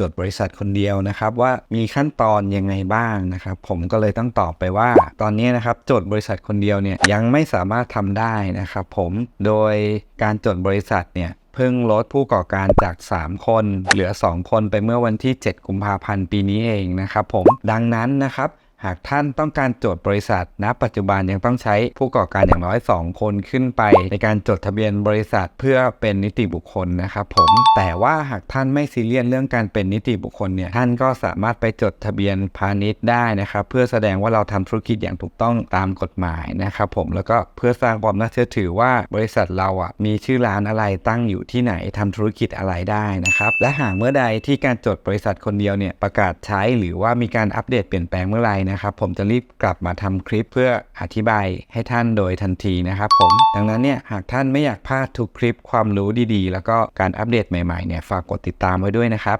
จดบริษัทคนเดียวนะครับว่ามีขั้นตอนยังไงบ้างนะครับผมก็เลยต้องตอบไปว่า ตอนนี้นะครับจดบริษัทคนเดียวเนี่ยยังไม่สามารถทำได้นะครับผมโดยการจดบริษัทเนี่ยเพิ่งลดผู้ก่อการจาก 3 คน เหลือ 2 คนไปเมื่อวันที่ 7 กุมภาพันธ์ปีนี้เองนะครับผมดังนั้นนะครับ หากท่านต้องการจดบริษัทณปัจจุบันยังต้องใช้ผู้ก่อการอย่างน้อย 2 คนขึ้นไป ในการจดทะเบียนบริษัทเพื่อเป็นนิติบุคคลนะครับผมแต่ว่าหากท่านไม่ซีเรียสเรื่องการเป็นนิติบุคคลเนี่ยท่านก็สามารถไปจดทะเบียนพาณิชย์ได้นะครับเพื่อแสดงว่าเราทำธุรกิจอย่างถูกต้องตามกฎหมายนะครับผมแล้วก็เพื่อสร้างความน่าเชื่อถือว่าบริษัทเราอะมีชื่อร้านอะไรตั้งอยู่ที่ไหนทำธุรกิจอะไรได้นะครับและหากเมื่อใดที่การจดบริษัทคนเดียวเนี่ยประกาศใช้หรือว่ามีการอัปเดตเปลี่ยนแปลงเมื่อไหร่นะครับ ผมจะรีบกลับมาทำคลิปเพื่ออธิบายให้ท่านโดยทันทีนะครับผม ดังนั้นเนี่ยหากท่านไม่อยากพลาดทุกคลิปความรู้ดีๆ แล้วก็การอัปเดตใหม่ๆเนี่ยฝากกดติดตามไว้ด้วยนะครับ